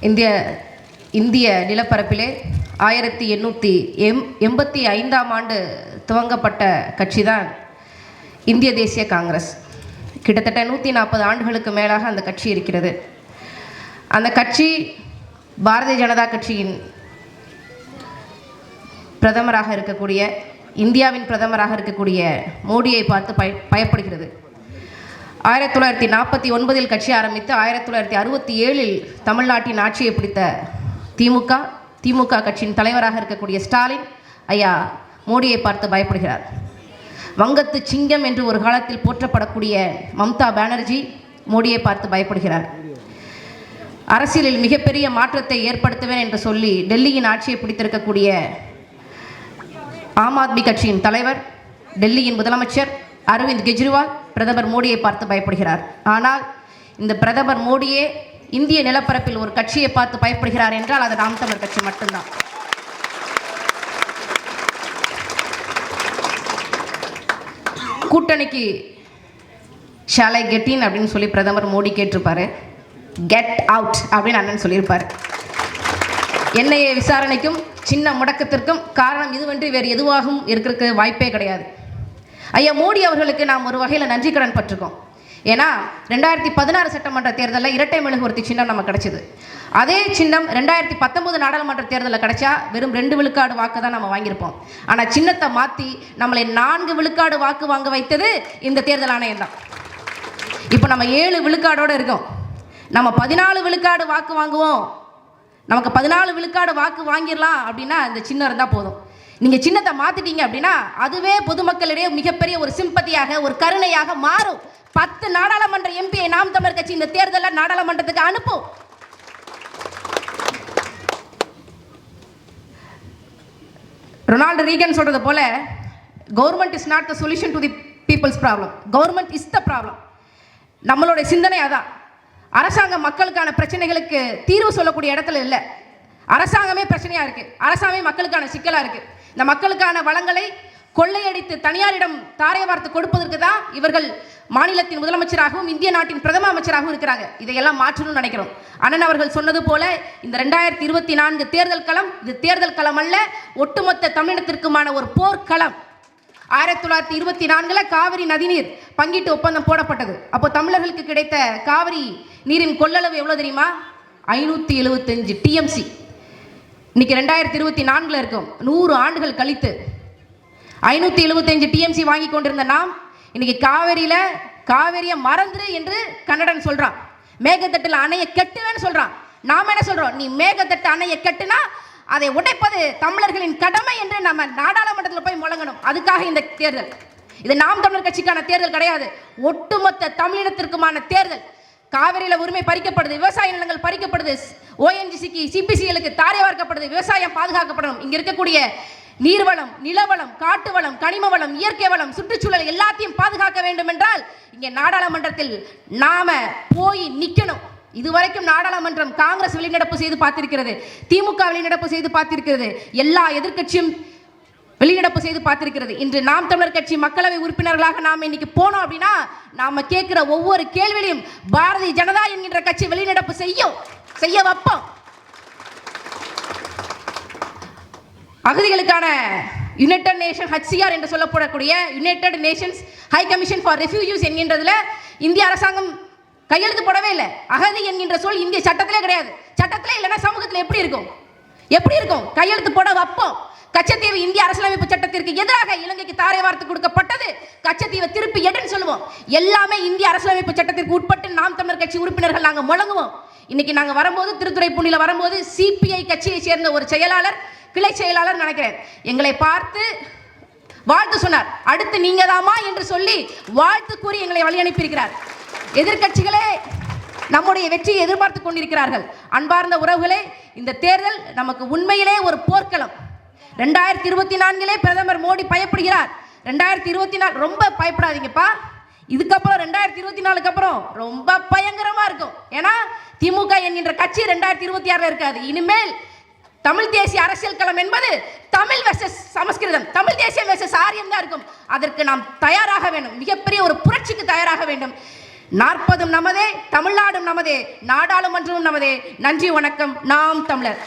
இந்திய இந்திய நிலப்பரப்பிலே ஆயிரத்தி எண்ணூற்றி எம் எண்பத்தி ஐந்தாம் ஆண்டு துவங்கப்பட்ட கட்சி தான் இந்திய தேசிய காங்கிரஸ். கிட்டத்தட்ட நூற்றி நாற்பது ஆண்டுகளுக்கு மேலாக அந்த கட்சி இருக்கிறது. அந்த கட்சி பாரதிய ஜனதா கட்சியின் பிரதமராக இருக்கக்கூடிய இந்தியாவின் பிரதமராக இருக்கக்கூடிய மோடியை பார்த்து பய பயப்படுகிறது. ஆயிரத்தி தொள்ளாயிரத்தி நாற்பத்தி ஒன்பதில் கட்சி ஆரம்பித்து ஆயிரத்தி தொள்ளாயிரத்தி அறுபத்தி ஏழில் தமிழ்நாட்டின் ஆட்சியை பிடித்த திமுக திமுக கட்சியின் தலைவராக இருக்கக்கூடிய ஸ்டாலின் ஐயா மோடியை பார்த்து பயப்படுகிறார். வங்கத்து சிங்கம் என்று ஒரு காலத்தில் போற்றப்படக்கூடிய மம்தா பானர்ஜி மோடியை பார்த்து பயப்படுகிறார். அரசியலில் மிகப்பெரிய மாற்றத்தை ஏற்படுத்துவேன் என்று சொல்லி டெல்லியின் ஆட்சியை பிடித்திருக்கக்கூடிய ஆம் ஆத்மி கட்சியின் தலைவர் டெல்லியின் முதலமைச்சர் அரவிந்த் கெஜ்ரிவால் பிரதமர் மோடியை பார்த்து பயப்படுகிறார். ஆனால் இந்த பிரதமர் மோடியே இந்திய நிலப்பரப்பில் ஒரு கட்சியை பார்த்து பயப்படுகிறார் என்றால் அது நாம் தமிழர் கட்சி மட்டும்தான். கூட்டணிக்கு ஷாலை கெட்டின் அப்படின்னு சொல்லி பிரதமர் மோடி கேட்டிருப்பாரு. கெட் அவுட் அப்படின்னு அண்ணன் சொல்லியிருப்பார். என்ஐஏ விசாரணைக்கும் சின்ன முடக்கத்திற்கும் காரணம் இதுவன்றி வேறு எதுவாகவும் இருக்கிறதுக்கு வாய்ப்பே கிடையாது. ஐயா மோடி அவர்களுக்கு நாம் ஒரு வகையில் நன்றி கடன் பட்டிருக்கோம். ஏன்னா ரெண்டாயிரத்தி பதினாறு சட்டமன்ற தேர்தலில் இரட்டை மெழுகுவர்த்தி சின்னம் நம்ம கிடைச்சிது. அதே சின்னம் ரெண்டாயிரத்தி பத்தொன்பது நாடாளுமன்ற தேர்தலில் கிடைச்சா வெறும் ரெண்டு விழுக்காடு வாக்கு தான் நம்ம வாங்கியிருப்போம். ஆனால் சின்னத்தை மாற்றி நம்மளை நான்கு விழுக்காடு வாக்கு வாங்க வைத்தது இந்த தேர்தல் ஆணையம் தான். இப்போ நம்ம ஏழு விழுக்காடோடு இருக்கோம். நம்ம பதினாலு விழுக்காடு வாக்கு வாங்குவோம். நமக்கு பதினாலு விழுக்காடு வாக்கு வாங்கிடலாம் அப்படின்னா இந்த சின்னம் இருந்தால் போதும். நீங்கள் சின்னத்தை மாற்றிட்டீங்க அப்படின்னா அதுவே பொதுமக்களிடையே மிகப்பெரிய ஒரு சிம்பத்தியாக ஒரு கருணையாக மாறும். பத்து நாடாளுமன்ற எம்பியை நாம் தமிழர் கட்சி இந்த தேர்தலில் நாடாளுமன்றத்துக்கு அனுப்பும். ரொனால்டு ரீகன் சொல்றது போல government is not the solution to the people's problem government is the problem நம்மளுடைய சிந்தனை அதான். அரசாங்கம் மக்களுக்கான பிரச்சனைகளுக்கு தீர்வு சொல்லக்கூடிய இடத்துல இல்லை. அரசாங்கமே பிரச்சனையாக இருக்குது அரசாங்கமே மக்களுக்கான சிக்கலாக இருக்குது இந்த மக்களுக்கான வளங்களை கொள்ளையடித்து தனியாரிடம் தாரை வார்த்து கொடுப்பதற்கு தான் இவர்கள் மாநிலத்தின் முதலமைச்சராகவும் இந்திய நாட்டின் பிரதம அமைச்சராகவும் இருக்கிறாங்க. இதையெல்லாம் மாற்றணும்னு நினைக்கிறோம். அண்ணன் அவர்கள் சொன்னது போல இந்த ரெண்டாயிரத்தி இருபத்தி நான்கு தேர்தல் களம் இது தேர்தல் களம் அல்ல ஒட்டுமொத்த தமிழினத்திற்குமான ஒரு போர்க்களம். ஆயிரத்தி தொள்ளாயிரத்தி இருபத்தி நான்கில் காவிரி நதிநீர் பங்கீட்டு ஒப்பந்தம் போடப்பட்டது. அப்போ தமிழர்களுக்கு கிடைத்த காவிரி நீரின் கொள்ளளவு எவ்வளோ தெரியுமா? ஐநூற்றி எழுபத்தஞ்சு டிஎம்சி இன்னைக்கு ரெண்டாயிரத்தி இருபத்தி நான்கில் இருக்கும். நூறு ஆண்டுகள் கழித்து. ஐநூற்றி எழுபத்தஞ்சு டிஎம்சி வாங்கி கொண்டிருந்த நாம் இன்னைக்கு காவேரியில காவேரியை மறந்துரு என்று கன்னடன் சொல்றான். மேகத்தட்டில் அணையை கட்டுவேன்னு சொல்றான். நாம் என்ன சொல்றோம்? நீ மேகத்தட்டு அணையை கட்டுனா அதை உடைப்பது தமிழர்களின் கடமை என்று நம்ம நாடாளுமன்றத்தில் போய் முழங்கணும். அதுக்காக இந்த தேர்தல். இது நாம் தமிழர் கட்சிக்கான தேர்தல் கிடையாது. ஒட்டுமொத்த தமிழினத்திற்குமான தேர்தல். காவிரியில் உரிமை பறிக்கப்படுது விவசாய நிலங்கள் பறிக்கப்படுது ஓஎன்ஜிசிக்கு சிபிசிஎலுக்கு தாரை வார்க்கப்படுது விவசாயம் பாதுகாக்கப்படணும். இங்கே இருக்கக்கூடிய நீர்வளம் நிலவளம் காட்டு வளம் கனிம வளம் இயற்கை வளம் சுற்றுச்சூழல் எல்லாத்தையும் பாதுகாக்க வேண்டும் என்றால் இங்கே நாடாளுமன்றத்தில் நாம போய் நிற்கணும் இதுவரைக்கும் நாடாளுமன்றம் காங்கிரஸ் வெளிநடப்பு செய்து பார்த்திருக்கிறது திமுக வெளிநடப்பு செய்து பார்த்திருக்கிறது. எல்லா எதிர்க்கட்சியும் வெளிநடப்பு செய்து பார்த்திருக்கிறது. இன்று நாம் தமிழர் கட்சி மக்களவை உறுப்பினர்களாக நாம் இன்னைக்கு போனோம் அப்படின்னா நாம கேட்கிற ஒவ்வொரு கேள்வியிலையும் பாரதிய ஜனதா என்கின்ற கட்சி வெளிநடப்பு செய்யும் செய்ய வைப்போம். அகதிகளுக்கான யுனைடெட் நேஷன் ஹச்சிஆர் என்று சொல்லப்படக்கூடிய United Nations High Commission for Refugees என்கின்றதுல இந்திய அரசாங்கம் கையெழுத்து போடவே இல்லை. அகதி என்கின்ற சொல் இந்திய சட்டத்திலே கிடையாது. சட்டத்திலே இல்லைன்னா சமூகத்தில் எப்படி இருக்கும்? எப்படி இருக்கும்? கையெழுத்து போட வைப்போம். கச்சத்தீவு இந்திய அரசியலமைப்பு சட்டத்திற்கு எதிராக இலங்கைக்கு தாரை வார்த்து கொடுக்கப்பட்டது. கச்சத்தீவை திருப்பி எடுன்னு சொல்லுவோம். எல்லாமே இந்திய அரசியலமைப்பு சட்டத்திற்கு உட்பட்டு நாம் தமிழர் கட்சி உறுப்பினர்கள் நாங்கள் முழங்குவோம். இன்னைக்கு நாங்கள் வரும்போது திருத்துறைப்பூண்டியில் வரும்போது சிபிஐ கட்சியை சேர்ந்த ஒரு செயலாளர் கிளை செயலாளர் நினைக்கிறேன். எங்களை பார்த்து வாழ்த்து சொன்னார். அடுத்து நீங்க தாமா என்று சொல்லி வாழ்த்து கூறி எங்களை வழி அனுப்பியிருக்கிறார் எதிர்க்கட்சிகளே நம்முடைய வெற்றியை எதிர்பார்த்து கொண்டிருக்கிறார்கள். அன்பார்ந்த உறவுகளே இந்த தேர்தல் நமக்கு உண்மையிலே ஒரு போர்க்களம். ரெண்டாயிரத்தி இருபத்தி நான்கிலே பிரதமர் மோடி பயப்படுகிறார். ரெண்டாயிரத்தி இருபத்தி நாலு ரொம்ப பயப்படாதீங்கப்பா. இதுக்கப்புறம் ரெண்டாயிரத்தி இருபத்தி நாலுக்கு அப்புறம் ரொம்ப பயங்கரமா இருக்கும். ஏன்னா திமுக என்கின்ற கட்சி ரெண்டாயிரத்தி இருபத்தி ஆறுல இருக்காது. இனிமேல் தமிழ் தேசிய அரசியல் களம் என்பது தமிழ் வெர்சஸ் சமஸ்கிருதம். தமிழ் தேசியம் வெர்சஸ் ஆரியம் தான் இருக்கும். அதற்கு நாம் தயாராக வேண்டும். மிகப்பெரிய ஒரு புரட்சிக்கு தயாராக வேண்டும். நாற்பதும் நமதே தமிழ்நாடும் நமதே நாடாளுமன்றமும் நமதே. நன்றி வணக்கம். நாம் தமிழர்.